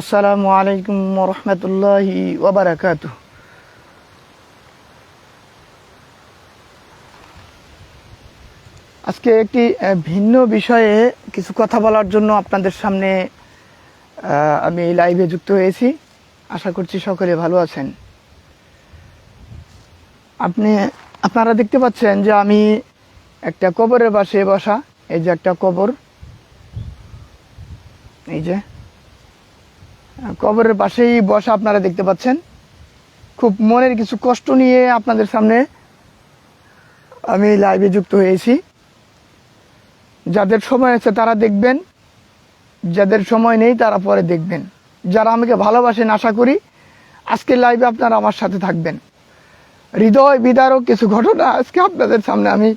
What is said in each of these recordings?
আসসালামু আলাইকুম রহমতুল্লাহি ওবরাকাত আজকে একটি ভিন্ন বিষয়ে কিছু কথা বলার জন্য আপনাদের সামনে আমি এই লাইভে যুক্ত হয়েছি। আশা করছি সকলে ভালো আছেন। আপনি, আপনারা দেখতে পাচ্ছেন যে আমি একটা কবরের পাশে বসা, এই যে একটা কবর, এই যে কবরের পাশেই বসা আপনারা দেখতে পাচ্ছেন। খুব মনের কিছু কষ্ট নিয়ে আপনাদের সামনে আমি লাইভে যুক্ত হয়েছি। যাদের সময় আছে তারা দেখবেন, যাদের সময় নেই তারা পরে দেখবেন। যারা আমাকে ভালোবাসেন, আশা করি আজকের লাইভে আপনারা আমার সাথে থাকবেন। হৃদয় বিদারক কিছু ঘটনা আজকে আপনাদের সামনে আমি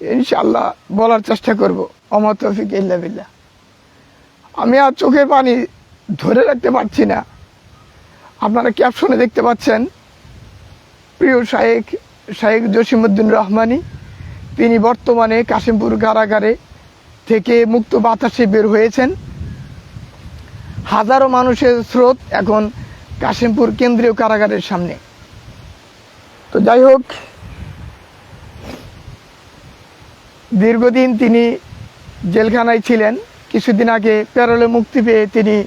ইনশাল্লাহ বলার চেষ্টা করব। অমর তফিক ইল্লা বিল্লাহ। আমি আর চোখের পানি ধরে রাখতে পারছি না। আপনারা ক্যাপশনে দেখতে পাচ্ছেন, প্রিয় শায়েক শায়েক জসিমুদ্দিন রহমানি, তিনি বর্তমানে কাশিমপুর কারাগারে থেকে মুক্ত বাতাসে বের হয়েছেন। হাজারো মানুষের স্রোত এখন কাশিমপুর কেন্দ্রীয় কারাগারের সামনে। তো যাই হোক, দীর্ঘদিন তিনি জেলখানায় ছিলেন। কিছুদিন আগে প্যারোলে মুক্তি পেয়ে তিনি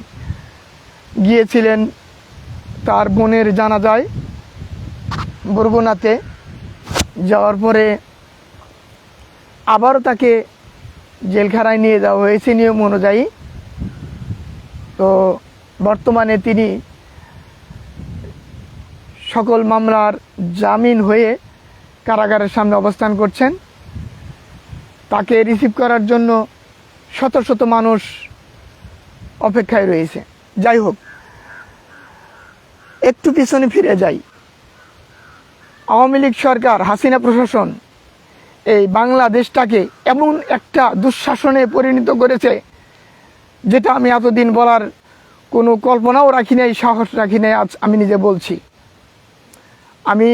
গিয়েছিলেন তার বোনের জানা যায় বরগুনাতে। যাওয়ার পরে আবারও তাকে জেলখানায় নিয়ে যাওয়া হয়েছে নিয়ম অনুযায়ী। তো বর্তমানে তিনি সকল মামলার জামিন হয়ে কারাগারের সামনে অবস্থান করছেন। তাকে রিসিভ করার জন্য শত শত মানুষ অপেক্ষায় রয়েছে। যাই হোক, একটু পিছনে ফিরে যাই। আওয়ামী লীগ সরকার, হাসিনা প্রশাসন এই বাংলাদেশটাকে এমন একটা দুঃশাসনে পরিণত করেছে, যেটা আমি এতদিন বলার কোনো কল্পনাও রাখি নাই, সাহস রাখি নাই, আজ আমি নিজে বলছি। আমি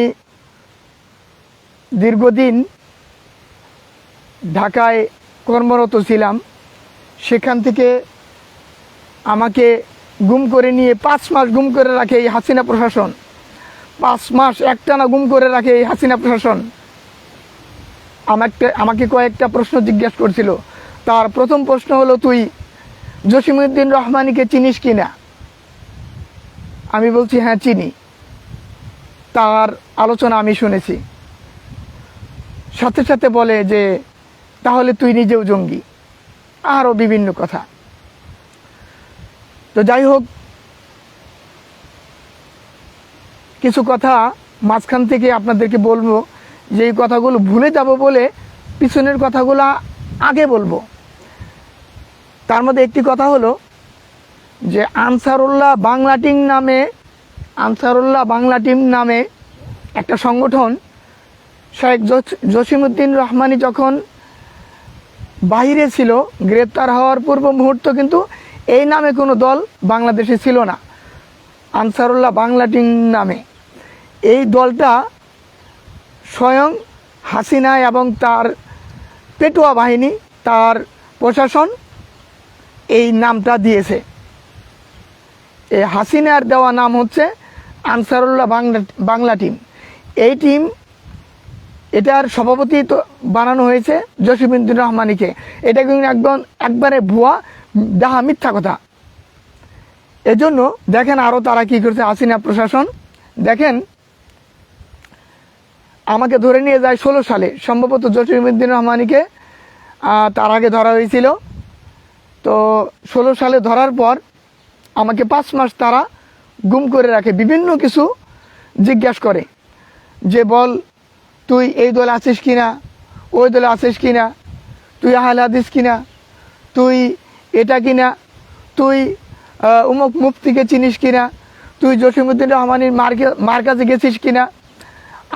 দীর্ঘদিন ঢাকায় কর্মরত ছিলাম, সেখান থেকে আমাকে গুম করে নিয়ে পাঁচ মাস গুম করে রাখে এই হাসিনা প্রশাসন। পাঁচ মাস একটানা গুম করে রাখে এই হাসিনা প্রশাসন। আমাকে আমাকে কয়েকটা প্রশ্ন জিজ্ঞেস করছিল। তার প্রথম প্রশ্ন হলো, তুই জসিমুদ্দিন রহমানিকে চিনিস কি না? আমি বলছি হ্যাঁ চিনি। তার আলোচনা আমি শুনেছি। সাথে সাথে বলে যে, তাহলে তুই নিজেও জঙ্গি। আরও বিভিন্ন কথা। তো যাই হোক, কিছু কথা মাঝখান থেকে আপনাদেরকে বলব যে এই কথাগুলো ভুলে যাব বলে পিছনের কথাগুলো আগে বলব। তার মধ্যে একটি কথা হলো যে আনসারুল্লাহ বাংলা টিম নামে, আনসারুল্লাহ বাংলা টিম নামে একটা সংগঠন, শেখ জস- জসিমুদ্দিন রহমানি যখন বাইরে ছিল, গ্রেপ্তার হওয়ার পূর্ব মুহূর্ত কিন্তু এই নামে কোনো দল বাংলাদেশে ছিল না। আনসারুল্লাহ বাংলা টিম নামে। এই দলটা স্বয়ং হাসিনা এবং তার পেটুয়া বাহিনী, তার প্রশাসন এই নামটা দিয়েছে। এই হাসিনার দেওয়া নাম হচ্ছে আনসারুল্লাহ বাংলা বাংলা টিম। এই টিম এটার সভাপতি তো বানানো হয়েছে জসিমুদ্দিন রহমানিকে। এটা কিন্তু একদম একবারে ভুয়া ডাহা মিথ্যা কথা। এজন্য দেখেন আরও তারা কি করছে, হাসিনা প্রশাসন। দেখেন, আমাকে ধরে নিয়ে যায় ষোলো সালে, সম্ভবত জসিমুদ্দিন রহমানিকে তার আগে ধরা হয়েছিল। তো ষোলো সালে ধরার পর আমাকে পাঁচ মাস তারা গুম করে রাখে, বিভিন্ন কিছু জিজ্ঞাসা করে। যে বল, তুই এই দলে আছিস কি না ওই দলে আছিস কি না তুই আহলে হাদিস কিনা, তুই এটা কিনা? তুই উমুক মুফতিকে চিনিস কিনা? তুই জসিমুদ্দিন রহমানের মার কাছে গেছিস কিনা?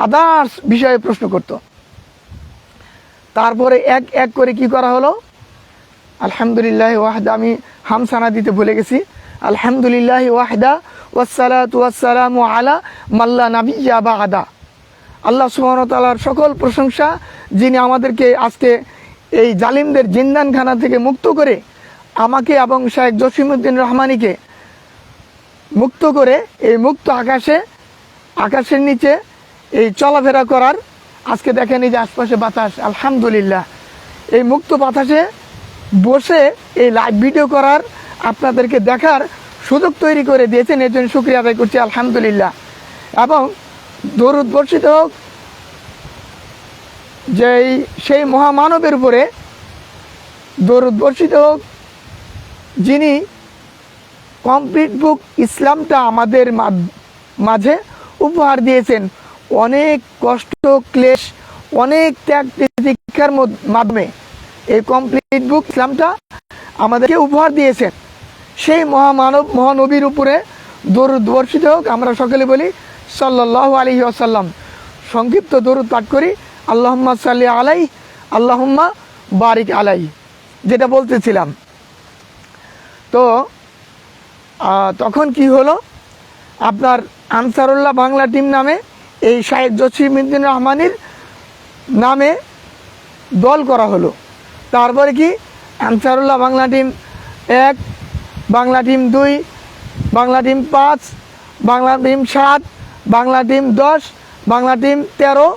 আদার্স বিষয়ে প্রশ্ন করতো। তারপরে এক এক করে কি করা হলো? আলহামদুলিল্লাহ ওয়াহদা, আমি হামসানা দিতে ভুলে গেছি। আলহামদুলিল্লাহ ওয়াহদা ওয়াসালাত ওয়াসালাম আলা মাল্লা নাবি বা আদা আল্লাহ সুবাহতালার সকল প্রশংসা যিনি আমাদেরকে আজকে এই জালিমদের জিন্দানখানা থেকে মুক্ত করে আমাকে এবং শাহেক জসিমুদ্দিন রহমানিকে মুক্ত করে, এই মুক্ত আকাশে, আকাশের নিচে এই চলাফেরা করার আজকে দেখেন এই যে আশপাশে বাতাস, আলহামদুলিল্লাহ। এই মুক্ত বাতাসে বসে এই লাইভ ভিডিও করার আপনাদেরকে দেখার সুযোগ তৈরি করে দিয়েছেন, এর জন্য শুক্রিয়া আদায় করছি, আলহামদুলিল্লাহ। এবং দরুদ বর্ষিত হোক, যেই, সেই মহামানবের উপরে দরুদ বর্ষিত হোক যিনি কমপ্লিট বুক ইসলামটা আমাদের মাঝে উপহার দিয়েছেন। অনেক কষ্ট, ক্লেশ, অনেক ত্যাগ প্রতীক্ষার মাধ্যমে এই কমপ্লিট বুক ইসলামটা আমাদেরকে উপহার দিয়েছেন। সেই মহামানব, মহানবীর উপরে দরুদ বর্ষিত হোক, আমরা সকলে বলি সাল্লাহ আলী আসাল্লাম সংক্ষিপ্ত দরুদ পাঠ করি, আল্লাহম্মা সাল্লি আলাই আল্লাহম্মা বারিক আলাই যেটা বলতেছিলাম। তো তখন কি হলো? আপনার আনসারুল্লাহ বাংলা টিম নামে, এই শাহেদ জসিমুদ্দিন রহমানির নামে দল করা হলো। তারপরে কি? আনসারুল্লাহ বাংলা টিম এক, বাংলা টিম দুই, বাংলা টিম পাঁচ, বাংলা টিম সাত, বাংলা টিম দশ, বাংলা টিম তেরো।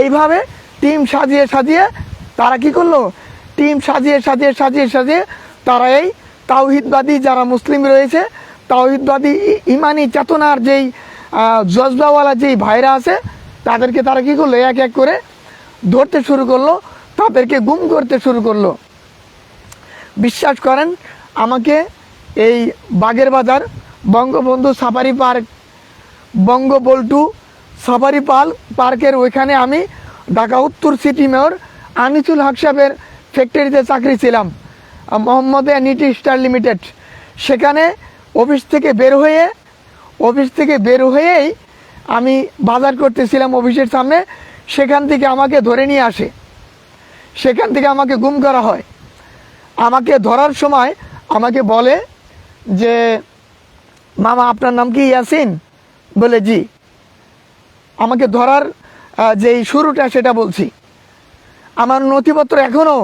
এইভাবে টিম সাজিয়ে সাজিয়ে তারা কি করল? টিম সাজিয়ে সাজিয়ে সাজিয়ে সাজিয়ে তারা এই তাওহিদবাদী যারা মুসলিম রয়েছে, তাওহিদবাদী ইমানি চেতনার যেই জজবাওয়ালা যেই ভাইরা আছে, তাদেরকে তারা কী করল? এক এক করে ধরতে শুরু করল, তাদেরকে গুম করতে শুরু করল। বিশ্বাস করেন, আমাকে এই বাগের বাজার, বঙ্গবন্ধু সাফারি পার্ক, বঙ্গবল্টু সাফারি পাল, পার্কের ওইখানে আমি ঢাকা উত্তর সিটি মেয়র আনিসুল হক সাহেবের ফ্যাক্টরিতে চাকরি ছিলাম। মোহাম্মদ নিটি স্টার লিমিটেড। সেখানে অফিস থেকে বের হয়ে, অফিস থেকে বের হয়েই আমি বাজার করতেছিলাম অফিসের সামনে, সেখান থেকে আমাকে ধরে নিয়ে আসে। সেখান থেকে আমাকে গুম করা হয়। আমাকে ধরার সময় আমাকে বলে যে, মামা, আপনার নাম কি ইয়াসিন? বলে, জি। আমাকে ধরার যেই শুরুটা সেটা বলছি। আমার নথিপত্র এখনও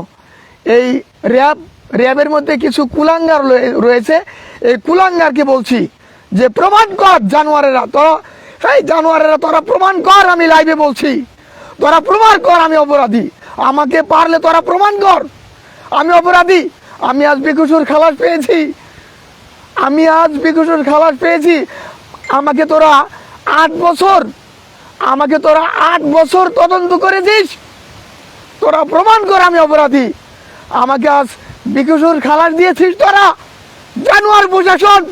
এই র্যাব র্যাবের মধ্যে কিছু কুলাঙ্গার রয়ে- রয়েছে। এই কুলাঙ্গারকে বলছি যে, প্রমাণ কর জানোয়ারেরা। তোরা, এই জানোয়ারেরা, তোরা প্রমাণ কর আমি লাইভে বলছি। তোরা প্রমাণ কর আমি অপরাধী। আমাকে পারলে তোরা প্রমাণ কর। আমি অপরাধী। আমি আজ বেকুসুর খালাস পেয়েছি। আমি আজ বেকুসুর খালাস পেয়েছি। আমাকে তোরা আট বছর, আমাকে তোরা আট বছর তদন্ত করেছিস। তোরা প্রমাণ কর আমি অপরাধী। আমাকে আজ বিকুসুর খালাস দিয়েছিস তোরা। জানোয়ার প্রশাসন,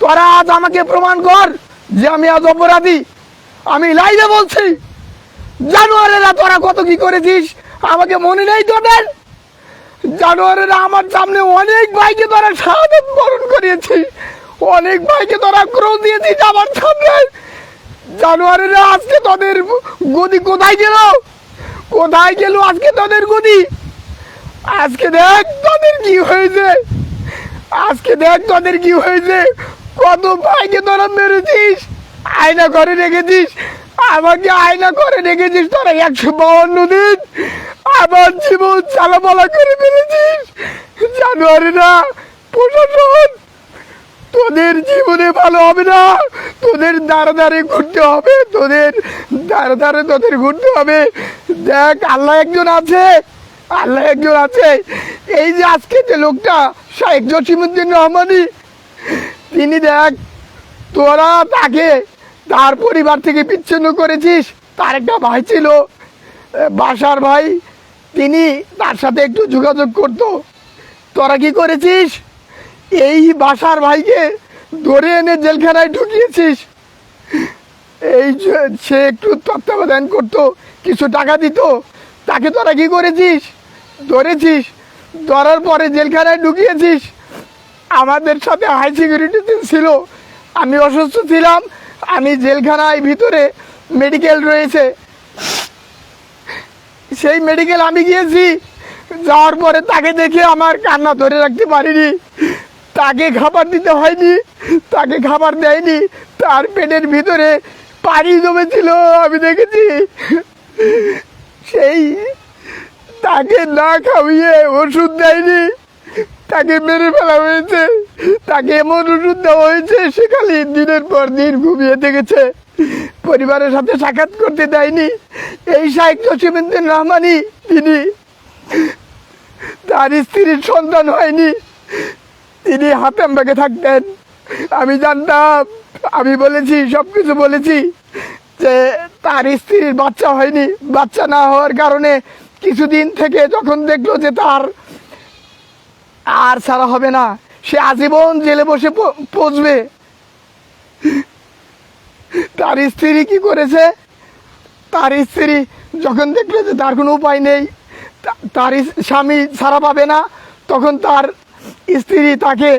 তোরা আজ আমাকে প্রমাণ কর যে আমি আজ অপরাধী। আমি লাইভে বলছি, জানোয়ারেরা তোরা কত কি করেছিস? আমাকে মনে নেই তোদের? জানোয়ারেরা আমার সামনে অনেক ভাইকে তোরা শাহাদত বরণ করিয়েছিস অনেক ভাইকে তোরা ক্রোশ দিয়েছিস আমার সামনে। জানোয়ারেরা আজকে তোদের গদি কোথায় গেল? কোথায় গেল আজকে তোদের গদি? আজকে দেখ তোদের কি হয়েছে। আজকে দেখ তোদের কি হয়েছে। কত ভাইকে তোরা মেরেছিস। আয়না করে রেখেছিস। আমাকে আয়না করে রেখেছিস, তোরা একশো বাউন্ন দিন। আমার জীবন চালাপালা করে ফেলেছিস। জানুয়ারিরা প্রশাসন তোদের জীবনে ভালো হবে না। তোদের দাঁড়ে দাঁড়ে ঘুরতে হবে। তোদের দাঁড়ে দাঁড়ে তোদের ঘুরতে হবে। দেখ, আল্লাহ একজন আছে। আল্লাহ একজন আছে। এই যে আজকে যে লোকটা শাহেক জসিমুদ্দিন রহমানি, তিনি দেখ, তোরা তাকে তার পরিবার থেকে বিচ্ছিন্ন করেছিস। তার একটা ভাই ছিল বাসার ভাই। তিনি তার সাথে একটু যোগাযোগ করতো। তোরা কি করেছিস? এই বাসার ভাইকে ধরে এনে জেলখানায় ঢুকিয়েছিস। এই সে একটু তত্ত্বাবধান করতো, কিছু টাকা দিত। তাকে তোরা কি করেছিস? ধরেছিস, ধরার পরে জেলখানায় ঢুকিয়েছিস। আমাদের সাথে হাই সিকিউরিটিতে ছিল। আমি অসুস্থ ছিলাম, আমি জেলখানায় ভিতরে মেডিকেল রয়েছে। সেই মেডিকেল আমি গিয়েছি, যাওয়ার পরে তাকে দেখে আমার কান্না ধরে রাখতে পারিনি। তাকে খাবার দিতে হয়নি, তাকে খাবার দেয়নি। তার পেটের ভিতরে পানি জমেছিল, আমি দেখেছি। সেই তাকে না খাওয়িয়ে ওষুধ দেয়নি। তাকে মেরে ফেলা হয়েছে। তাকে এমন ওষুধ দেওয়া হয়েছে, সে খালি দিনের পর দিন ঘুমিয়ে থেকেছে। পরিবারের সাথে সাক্ষাৎ করতে দেয়নি। এই শাহেক জসিমুদ্দিন রহমানি তিনি। তার স্ত্রীর সন্তান হয়নি। তিনি হাতাম ব্যাগে থাকতেন। আমি জানতাম, আমি বলেছি সব কিছু বলেছি যে তার স্ত্রীর বাচ্চা হয়নি। বাচ্চা না হওয়ার কারণে কিছুদিন থেকে যখন দেখল যে তার আর ছাড়া হবে না, সে আজীবন জেলে বসে পচবে। তার স্ত্রী কি করেছে? তার স্ত্রী যখন দেখল যে তার কোনো উপায় নেই তার স্বামী ছাড়া পাবে না, তখন তার স্ত্রী তাকে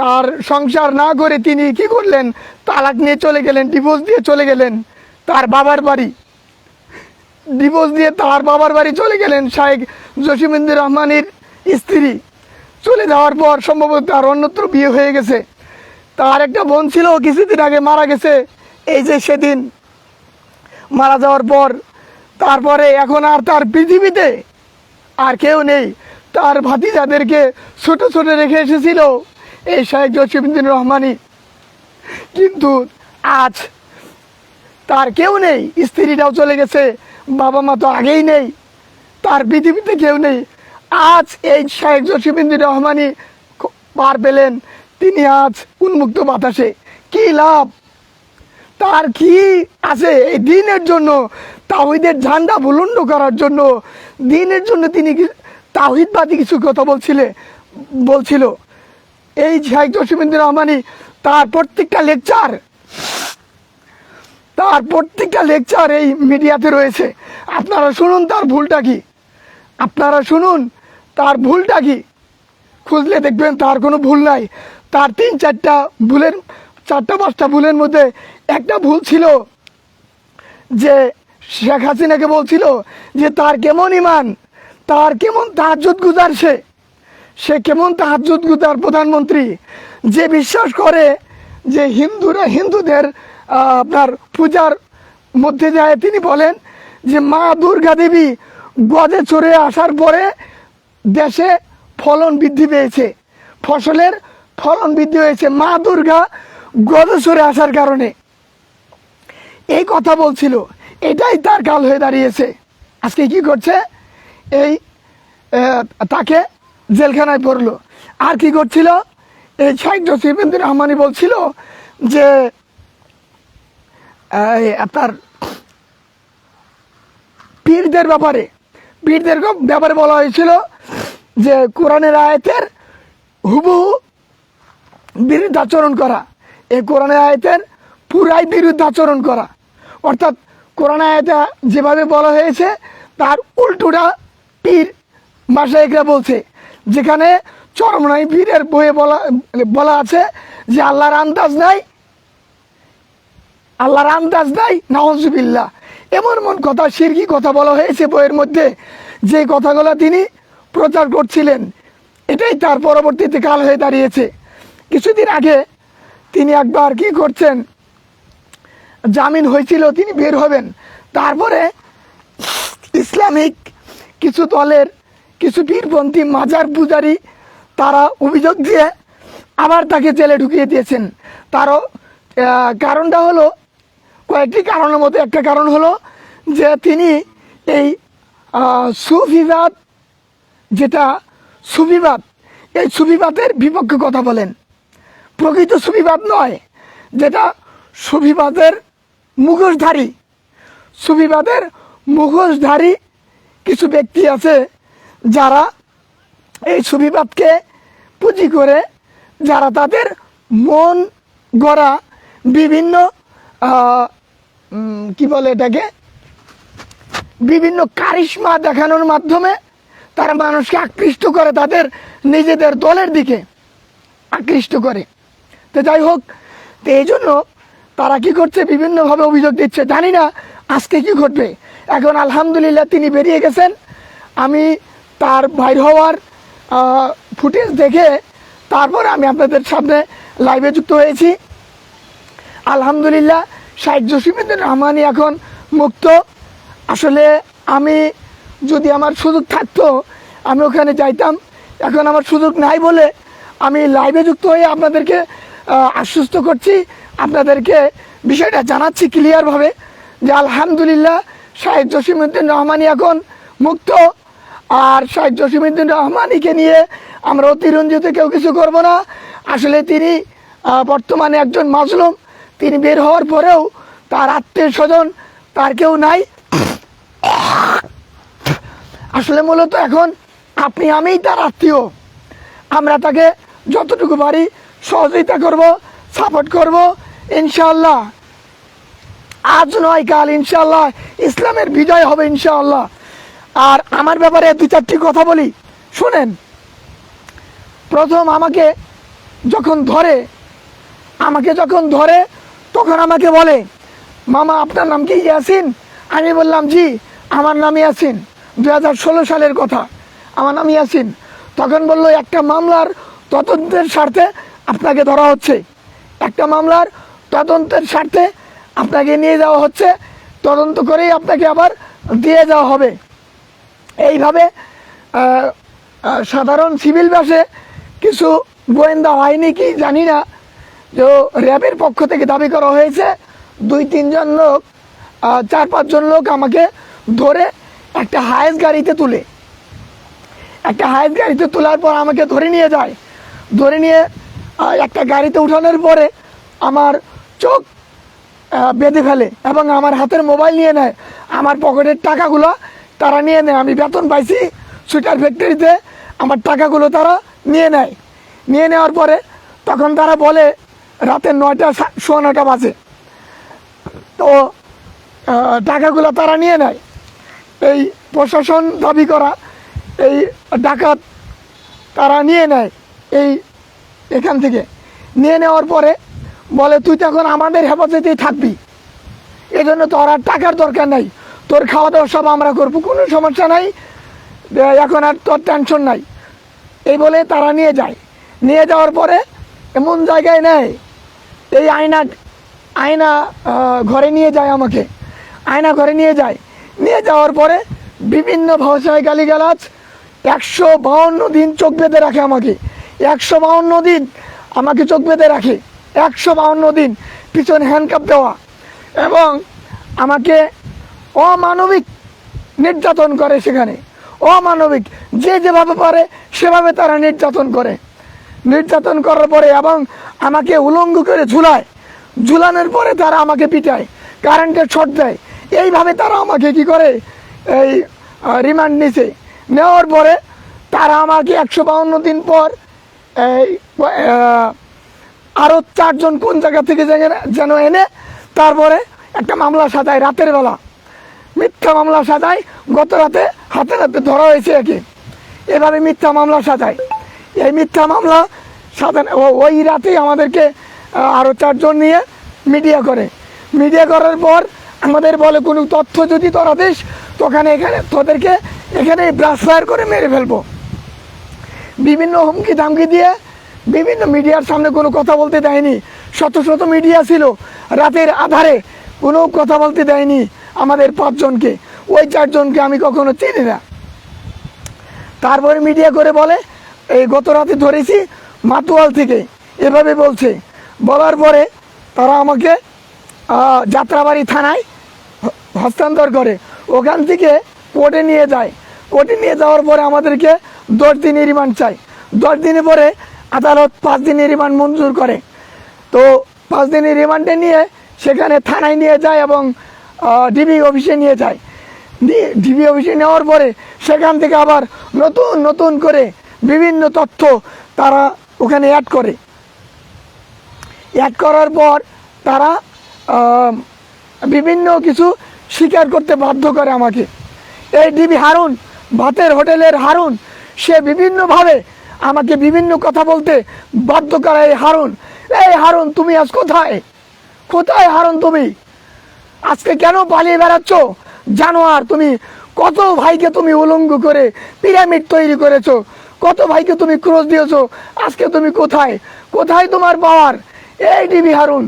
তার সংসার না করে তিনি কি করলেন? তালাক নিয়ে চলে গেলেন, ডিভোর্স দিয়ে চলে গেলেন তার বাবার বাড়ি। ডিভোর্স দিয়ে তার বাবার বাড়ি চলে গেলেন শাহেক জসিমুদ্দিন রহমানের স্ত্রী। চলে যাওয়ার পর সম্ভবত তার অন্যত্র বিয়ে হয়ে গেছে। তার একটা বোন ছিল, কিছুদিন আগে মারা গেছে। এই যে সেদিন মারা যাওয়ার পর, তারপরে এখন আর তার পৃথিবীতে আর কেউ নেই। তার ভাতিজাদেরকে ছোট ছোট রেখে এসেছিল এই শাহেক জসিমুদ্দিন রহমানি কিন্তু আজ তার কেউ নেই, স্ত্রীটাও চলে গেছে। বাবা মা তো আগেই নেই, তার পৃথিবীতে কেউ নেই। আজ এই শাহেক জসিমুদ্দিন রহমানি পার পেলেন, তিনি আজ উন্মুক্ত বাতাসে। কি লাভ? তার কি আছে এই দিনের জন্য? তাহিদের ঝান্ডা বুলন্ড করার জন্য। দিনের জন্য তিনি তাওহিদবাদী কিছু কথা বলছিলে, বলছিল। এই শাহেক জসিমুদ্দিন রহমানি তার প্রত্যেকটা লেকচার তার প্রত্যেকটা লেকচার এই মিডিয়াতে রয়েছে। আপনারা শুনুন তার ভুলটা কি? আপনারা শুনুন তার ভুলটা কি? খুঁজলে দেখবেন তার কোনো ভুল নাই। তার তিন চারটা ভুলের, চারটা পাঁচটা ভুলের মধ্যে একটা ভুল ছিল যে শেখ হাসিনাকে বলছিল যে তার কেমন ইমান, তার কেমন তাহাজুদ গুজার সে সে কেমন তাহাজুদ গুজার প্রধানমন্ত্রী, যে বিশ্বাস করে যে হিন্দুরা, হিন্দুদের আপনার পূজার মধ্যে যায়, তিনি বলেন যে, মা দুর্গা দেবী গজে চড়ে আসার পরে দেশে ফলন বৃদ্ধি পেয়েছে। ফসলের ফলন বৃদ্ধি হয়েছে মা দুর্গা গজে চড়ে আসার কারণে। এই কথা বলছিল। এটাই তার কাল হয়ে দাঁড়িয়েছে। আজকে কি করছে? এই তাকে জেলখানায় পড়ল। আর কি করছিল? এই শাহেক জসিমুদ্দিন রহমানি বলছিল যে আপনার পীরদের ব্যাপারে পীরদের ব্যাপারে বলা হয়েছিল যে কোরআনের আয়াতের হুবহু বিরুদ্ধাচরণ করা, এই কোরআনের আয়তের পুরাই বিরুদ্ধাচরণ করা। অর্থাৎ কোরআন আয়াতে যেভাবে বলা হয়েছে, তার উল্টোটা পীর মাসাইকরা বলছে, যেখানে চরমনাই পীরের বইয়ে বলা বলা আছে যে আল্লাহর আন্দাজ নাই আল্লাহর আন্দাজ নাই নওয়াজবিল্লা এমন এমন কথা, সিরকি কথা বলা হয়েছে বইয়ের মধ্যে। যে কথাগুলো তিনি প্রচার করছিলেন, এটাই তার পরবর্তীতে কাল হয়ে দাঁড়িয়েছে। কিছুদিন আগে তিনি একবার কি করছেন, জামিন হয়েছিল, তিনি বের হবেন। তারপরে ইসলামিক কিছু দলের কিছু পীরপন্থী মাজার পূজারি, তারা অভিযোগ দিয়ে আবার তাকে জেলে ঢুকিয়ে দিয়েছেন। তারও কারণটা হলো কয়েকটি কারণের মধ্যে একটা কারণ হলো যে তিনি এই সুফিবাদ যেটা সুফিবাদ, এই সুফিবাদের বিপক্ষে কথা বলেন। প্রকৃত সুফিবাদ নয়, যেটা সুফিবাদের মুখোশধারী। সুফিবাদের মুখোশধারী কিছু ব্যক্তি আছে যারা এই সুফিবাদকে পুঁজি করে, যারা তাদের মন গড়া বিভিন্ন কি বলে এটাকে? বিভিন্ন কারিশমা দেখানোর মাধ্যমে তারা মানুষকে আকৃষ্ট করে তাদের নিজেদের দলের দিকে আকৃষ্ট করে। তো যাই হোক, তো এই জন্য তারা কি করছে? বিভিন্নভাবে অভিযোগ দিচ্ছে। জানি না আজকে কি ঘটবে। এখন আলহামদুলিল্লাহ তিনি বেরিয়ে গেছেন। আমি তার বাইর হওয়ার ফুটেজ দেখে তারপর আমি আপনাদের সামনে লাইভে যুক্ত হয়েছি। আলহামদুলিল্লাহ শাহেক জসিমুদ্দিন রহমানি এখন মুক্ত। আসলে আমি যদি আমার সুযোগ থাকতো, আমি ওখানে যাইতাম। এখন আমার সুযোগ নাই বলে আমি লাইভে যুক্ত হয়ে আপনাদেরকে আশ্বস্ত করছি। আপনাদেরকে বিষয়টা জানাচ্ছি ক্লিয়ারভাবে যে আলহামদুলিল্লাহ শাহেদ জসিমুদ্দিন রহমানি এখন মুক্ত। আর শাহেদ জসিমুদ্দিন রহমানিকে নিয়ে আমরা অতিরঞ্জিত কেউ কিছু করব না। আসলে তিনি বর্তমানে একজন মাজলুম। তিনি বের হওয়ার পরেও তার আত্মীয় স্বজন, তার কেউ নাই। আসলে মূলত এখন আপনি আমিই তার আত্মীয়। আমরা তাকে যতটুকু পারি সহযোগিতা করব, সাপোর্ট করব ইনশাল্লাহ আজ নয়, কাল ইনশাল্লাহ ইসলামের বিজয় হবে ইনশাআল্লাহ। আর আমার ব্যাপারে দু চারটি কথা বলি। শোনেন, প্রথম আমাকে যখন ধরে, আমাকে যখন ধরে তখন আমাকে বলে, মামা, আপনার নাম কি? ইয়াসিন? আমি বললাম, জি, আমার নাম ইয়াসিন দু হাজার ষোলো সালের কথা, আমার নাম ইয়াসিন। তখন বলল, একটা মামলার তদন্তের স্বার্থে আপনাকে ধরা হচ্ছে। একটা মামলার তদন্তের স্বার্থে আপনাকে নিয়ে যাওয়া হচ্ছে, তদন্ত করেই আপনাকে আবার দিয়ে যাওয়া হবে। এইভাবে সাধারণ সিভিল বাসে কিছু গোয়েন্দা হয়নি কি জানি না যে র্যাবের পক্ষ থেকে দাবি করা হয়েছে, দুই, তিনজন লোক চার, পাঁচজন লোক আমাকে ধরে একটা হায়েস গাড়িতে তুলে। একটা হায়েস গাড়িতে তোলার পর আমাকে ধরে নিয়ে যায়। ধরে নিয়ে একটা গাড়িতে উঠানোর পরে আমার চোখ বেঁধে ফেলে এবং আমার হাতের মোবাইল নিয়ে নেয়। আমার পকেটের টাকাগুলো তারা নিয়ে নেয়। আমি বেতন পাইছি সুইটার ফ্যাক্টরিতে। আমার টাকাগুলো তারা নিয়ে নেয়। নিয়ে নেওয়ার পরে তখন তারা বলে রাতে নয়টা সোয়া নয়টা বাজে। তো টাকাগুলো তারা নিয়ে নেয়। এই প্রশাসন দাবি করা, এই ডাকাত তারা নিয়ে নেয় এই এখান থেকে। নিয়ে নেওয়ার পরে বলে, তুই তো এখন আমাদের হেফাজতেই থাকবি। এই জন্য তোর আর টাকার দরকার নাই। তোর খাওয়া দাওয়া সব আমরা করব। কোনো সমস্যা নাই। এখন আর তোর টেনশন নাই। এই বলে তারা নিয়ে যায়। নিয়ে যাওয়ার পরে এমন জায়গায় নেয় এই আয়না আয়না ঘরে নিয়ে যায় আমাকে। আয়না ঘরে নিয়ে যায়। নিয়ে যাওয়ার পরে বিভিন্ন ভাষায় গালিগালাজ, একশো বাউন্ন দিন চোখ বেঁধে রাখে আমাকে। একশো বাউন্ন দিন আমাকে চোখ বেঁধে রাখে। একশো বাউন্ন দিন পিছনে হ্যান্ডকাপ দেওয়া এবং আমাকে অমানবিক নির্যাতন করে সেখানে। অমানবিক, যে যেভাবে পারে সেভাবে তারা নির্যাতন করে। নির্যাতন করার পরে এবং আমাকে উলঙ্গ করে ঝুলায়। ঝুলানোর পরে তারা আমাকে পিটায়, কারেন্টের শর্ট দেয়। এইভাবে তারা আমাকে কি করে? এই রিমান্ড নিছে। নেওয়ার পরে তারা আমাকে একশো বাউন্ন দিন পর এই আরও চারজন কোন জায়গা থেকে যেন এনে তারপরে একটা মামলা সাজায় রাতের বেলা। মিথ্যা মামলা সাজায় গত রাতে, হাতে হাতে ধরা হয়েছে একে। এভাবে মিথ্যা মামলা সাজায়। এই মিথ্যা মামলা সাধারণ ওই রাতেই আমাদেরকে আরও চারজন নিয়ে মিডিয়া করে। মিডিয়া করার পর আমাদের বলে, কোনো তথ্য যদি তোরা দিস তোখানে এখানে তোদেরকে এখানে ব্রাশ ফায়ার করে মেরে ফেলব। বিভিন্ন হুমকি ধামকি দিয়ে বিভিন্ন মিডিয়ার সামনে কোনো কথা বলতে দেয়নি। শত শত মিডিয়া ছিল। রাতের আধারে কোনো কথা বলতে দেয়নি আমাদের পাঁচজনকে। ওই চারজনকে আমি কখনো চিনি না। তারপরে মিডিয়া করে বলে এই গত রাতে ধরেছি মাতুয়াল থেকে। এভাবে বলছে। বলার পরে তারা আমাকে যাত্রাবাড়ি থানায় হস্তান্তর করে। ওখান থেকে কোর্টে নিয়ে যায়। কোর্টে নিয়ে যাওয়ার পরে আমাদেরকে দশ দিনের রিমান্ড চাই। দশ দিনের পরে আদালত পাঁচ দিনের রিমান্ড মঞ্জুর করে। তো পাঁচ দিনের রিমান্ডে নিয়ে সেখানে থানায় নিয়ে যায় এবং ডিবি অফিসে নিয়ে যায়। ডিবি অফিসে নেওয়ার পরে সেখান থেকে আবার নতুন নতুন করে বিভিন্ন তথ্য তারা ওখানে অ্যাড করে। অ্যাড করার পর তারা বিভিন্ন কিছু স্বীকার করতে বাধ্য করে আমাকে। এই ডিবি হারুন, ভাতের হোটেলের হারুন, সে বিভিন্নভাবে আমাকে বিভিন্ন কথা বলতে বাধ্য করে। এই হারুন এই হারুন, তুমি আজ কোথায়? কোথায় হারুন তুমি? আজকে কেন পালিয়ে বেড়াচ্ছ? জানোয়ার, তুমি কত ভাইকে তুমি উলঙ্গ করে, পিরামিড তৈরি করেছ? কত ভাইকে তুমি ক্রোশ দিয়েছ? আজকে তুমি কোথায়? কোথায় তোমার পাওয়ার? এই ডিবি হারুন,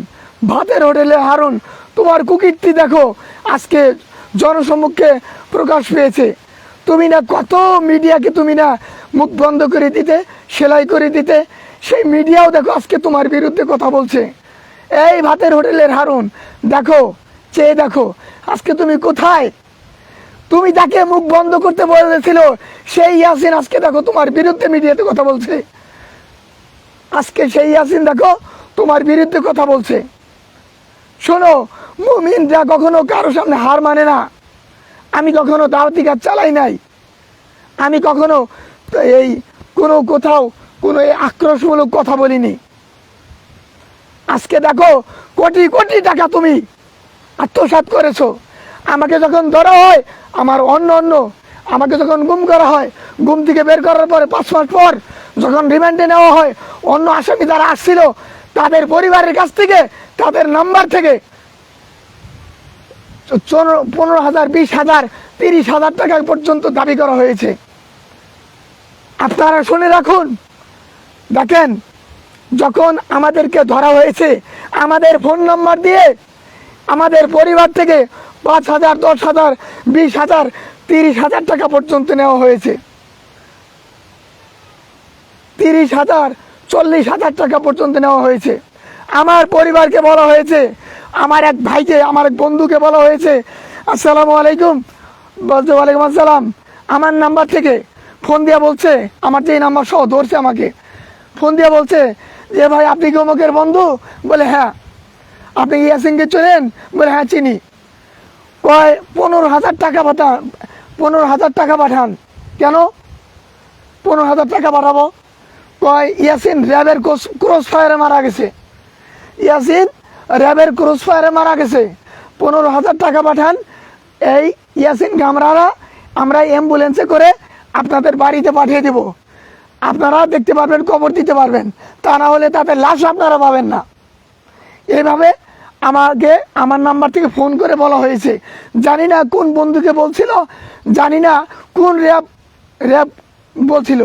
ভাতের হোটেলে হারুন, তোমার কুকীর্তি দেখো, আজকে জনসম্মুখে প্রকাশ পেয়েছে। তুমি না কত মিডিয়াকে তুমি না মুখ বন্ধ করে দিতে, সেলাই করে দিতে, সেই মিডিয়াও দেখো আজকে তোমার বিরুদ্ধে কথা বলছে। এই ভাতের হোটেলের হারুন, দেখো, চেয়ে দেখো, আজকে তুমি কোথায়? তুমি যাকে মুখ বন্ধ করতে বলেছিল, সেই ইয়াসিন আজকে দেখো তোমার বিরুদ্ধে মিডিয়াতে কথা বলছে। আজকে সেই ইয়াসিন দেখো তোমার বিরুদ্ধে কথা বলছে। শোনো মুমিনরা কখনো কারও সামনে হার মানে না। আমি কখনো দাওয়াতি কাজ চালাই নাই। আমি কখনো এই কোনো কোথাও কোনো এই আক্রোশমূলক কথা বলিনি। আজকে দেখো কোটি কোটি টাকা তুমি আত্মসাৎ করেছ। আমাকে যখন ধরা হয়, আমার অন্য অন্য, আমাকে যখন গুম করা হয়, গুম থেকে বের করার পরে পাঁচ মাস পর যখন রিমান্ডে নেওয়া হয়, অন্য আসামি যারা আসছিল, তাদের পরিবারের কাছ থেকে, তাদের নাম্বার থেকে পনেরো হাজার, বিশ হাজার, তিরিশ হাজার টাকা পর্যন্ত দাবি করা হয়েছে। আপনারা শুনে রাখুন। দেখেন, যখন আমাদেরকে ধরা হয়েছে, আমাদের ফোন নাম্বার দিয়ে আমাদের পরিবার থেকে পাঁচ হাজার, দশ হাজার, বিশ হাজার, তিরিশ হাজার টাকা পর্যন্ত নেওয়া হয়েছে। তিরিশ হাজার, চল্লিশ হাজার টাকা পর্যন্ত নেওয়া হয়েছে। আমার পরিবারকে বলা হয়েছে, আমার এক ভাইকে, আমার এক বন্ধুকে বলা হয়েছে, আসসালামু আলাইকুম বলতে ওয়ালাইকুম আসসালাম, আমার নাম্বার থেকে ফোন দিয়ে বলছে, আমার যে নাম্বার সহ ধরছে আমাকে। ফোন দিয়ে বলছে, যে ভাই, আপনি কি অমুকের বন্ধু? বলে হ্যাঁ। আপনি কি ইয়াসিনকে চলেন বলে হ্যাঁ চিনি। কয়, পনেরো হাজার টাকা পাঠান, পনেরো হাজার টাকা পাঠান। কেন? পনেরো হাজার টাকা পাঠাবো। কয়, ইয়াসিন র্যাবের ক্রস ফায়ারে মারা গেছে। ইয়াসিন র্যাবের ক্রস ফায়ারে মারা গেছে। পনেরো হাজার টাকা পাঠান। এই ইয়াসিন গামরারা, আমরা অ্যাম্বুলেন্সে করে আপনাদের বাড়িতে পাঠিয়ে দেব। আপনারা দেখতে পারবেন, কবর দিতে পারবেন। তা না হলে তাদের লাশ আপনারা পাবেন না। এইভাবে আমাকে আমার নাম্বার থেকে ফোন করে বলা হয়েছে। জানি না কোন বন্ধুকে বলছিল, জানি না কোন র্যাব র্যাব বলছিল।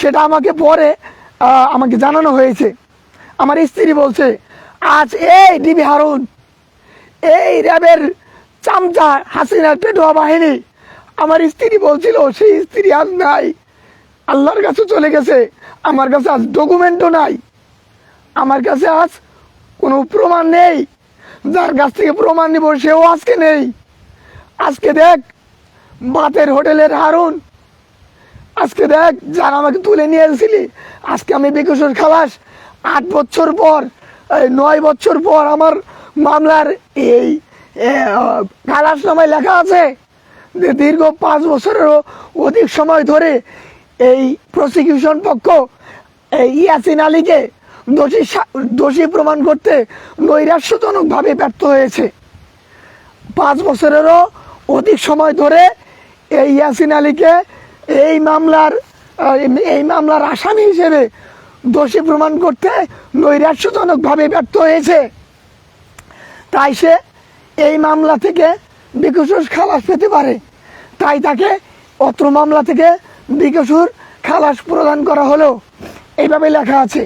সেটা আমাকে পরে আমাকে জানানো হয়েছে। আমার স্ত্রী বলছে, আজ এই ডিবি হারুন, এই র্যাবের চামচা হাসিনার পেটোয়া বাহিনী। আমার স্ত্রী বলছিল, সেই স্ত্রী আজ নাই। আল্লাহর কাছে চলে গেছে। আমার কাছে আজ ডকুমেন্টও নাই। আমার কাছে আজ কোনো প্রমাণ নেই। যার কাছ থেকে প্রমাণ নিব, সেও আজকে নেই। আজকে দেখ, বাতের হোটেলের হারুন। আজকে দেখ, যারা আমাকে তুলে নিয়ে এসেছিলি। আজকে আমি বিকশর খালাস। আট বছর পর নয় বছর পর আমার মামলার এই খালাস নামায় লেখা আছে যে দীর্ঘ পাঁচ বছরেরও অধিক সময় ধরে এই প্রসিকিউশন পক্ষ এই ইয়াসিন আলীকে দোষী দোষী প্রমাণ করতে নৈরাশ্যজনকভাবে ব্যর্থ হয়েছে। পাঁচ বছরেরও অধিক সময় ধরে এই ইয়াসিন আলীকে এই মামলার এই মামলার আসামি হিসেবে দোষী প্রমাণ করতে নৈরাশ্যজনকভাবে ব্যর্থ হয়েছে। তাই সে এই মামলা থেকে বিকশুর খালাস পেতে পারে। তাই তাকে অত্র মামলা থেকে বিকশুর খালাস প্রদান করা হলো। এইভাবে লেখা আছে।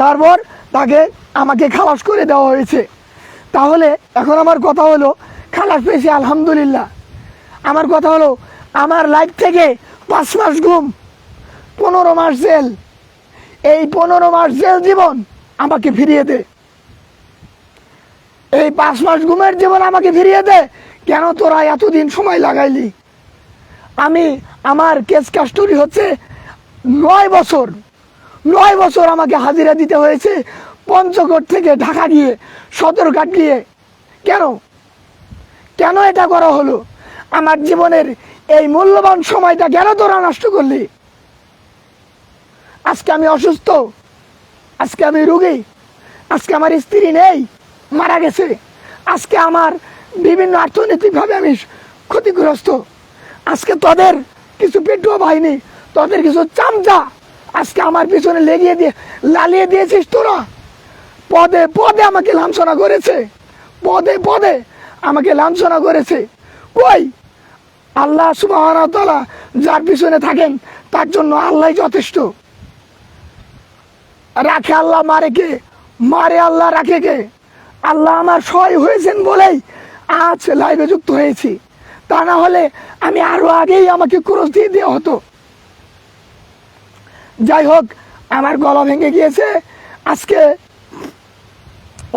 তারপর তাকে আমাকে খালাস করে দেওয়া হয়েছে। তাহলে এখন আমার কথা হলো, খালাস পেয়েছি আলহামদুলিল্লাহ। আমার কথা হলো, আমার লাইফ থেকে পাঁচ মাস ঘুম, পনেরো মাস জেল। এই পনেরো মাস জেল জীবন আমাকে ফিরিয়ে দে। এই পাঁচ মাস ঘুমের জীবন আমাকে ফিরিয়ে দে। কেন তোরা এতদিন সময় লাগাইলি? আমি, আমার কেস কাস্টডি হচ্ছে নয় বছর। নয় বছর আমাকে হাজিরা দিতে হয়েছে। পঞ্চগড় থেকে ঢাকা গিয়ে সদরঘাট গিয়ে। কেন? কেন এটা করা হলো? আমার জীবনের এই মূল্যবান সময়টা কেন তোরা নষ্ট করলি? আজকে আমি অসুস্থ। আজকে আমি রুগী। আজকে আমার স্ত্রী নেই, মারা গেছে। আজকে আমার বিভিন্ন অর্থনৈতিকভাবে আমি ক্ষতিগ্রস্ত। আজকে তোদের কিছু পেটুয়া বাহিনী, তোদের কিছু চামচা আজকে আমার পিছনে লেগিয়ে দিয়ে, লালিয়ে দিয়েছিস তোরা। পদে পদে আমাকে লাঞ্ছনা করেছে। পদে পদে আমাকে লাঞ্ছনা করেছে। কই? আল্লাহ সুবাহ যার পিছনে থাকেন, তার জন্য আল্লাহ যথেষ্ট। রাখে আল্লাহ মারে কে? মারে আল্লাহ রাখে কে? আল্লাহ আমার সহায় হয়েছেন বলেই আজ লাইভে যুক্ত হয়েছি। তা না হলে আমি আরও আগেই আমাকে ক্রস দিয়ে দেওয়া হতো। যাই হোক, আমার গলা ভেঙে গিয়েছে। আজকে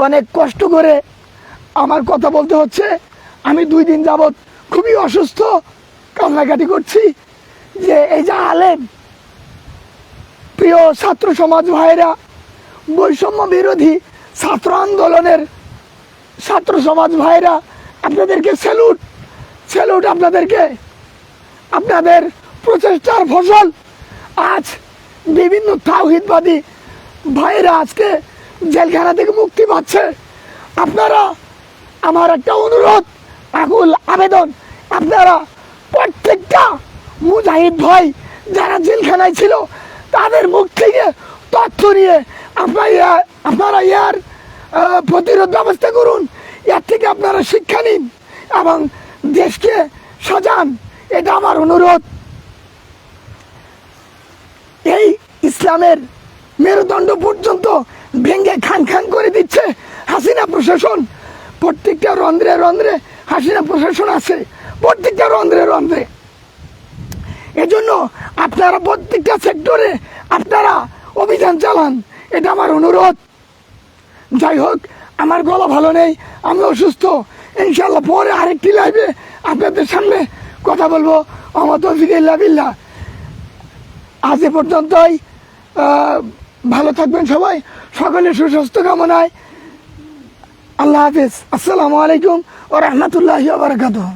অনেক কষ্ট করে আমার কথা বলতে হচ্ছে। আমি দুই দিন যাবৎ খুবই অসুস্থ, কান্নাকাটি করছি যে এই যা আলেম, প্রিয় ছাত্র সমাজ ভাইরা বৈষম্য বিরোধী ছাত্র আন্দোলনের ছাত্র সমাজ ভাইরা আপনাদেরকে স্যালুট স্যালুট আপনাদেরকে। আপনাদের প্রচেষ্টার ফসল আজ বিভিন্ন তাওহিদবাদী ভাইরা আজকে জেলখানা থেকে মুক্তি পাচ্ছে। আপনারা, আমার একটা অনুরোধ, আকুল আবেদন, আপনারা প্রত্যেকটা মুজাহিদ ভাই যারা জেলখানায় ছিল, তাদের মুখ থেকে তথ্য নিয়ে আপনারা আপনারা ইয়ার প্রতিরোধ ব্যবস্থা করুন। এর থেকে আপনারা শিক্ষা নিন এবং দেশকে সাজান। এটা আমার অনুরোধ। এই ইসলামের মেরুদণ্ড পর্যন্ত ভেঙে খান খান করে দিচ্ছে হাসিনা প্রশাসন। প্রত্যেকটা রন্ধ্রে রন্ধ্রে হাসিনা প্রশাসন আছে, প্রত্যেকটা রন্ধ্রে রন্ধ্রে। এজন্য আপনারা প্রত্যেকটা সেক্টরে আপনারা অভিযান চালান, এটা আমার অনুরোধ। যাই হোক, আমার গলা ভালো নেই, আমি অসুস্থ। ইনশাল্লাহ পরে আরেকটি লাইভে আপনাদের সামনে কথা বলব। আমার তৌফিক বিল্লাহ। আজ এ পর্যন্তই। ভালো থাকবেন সবাই। সকলের সুস্বাস্থ্য কামনায়। আল্লাহ হাফিজ। আসসালামু আলাইকুম ও রহমতুল্লাহ বারকাতুহ।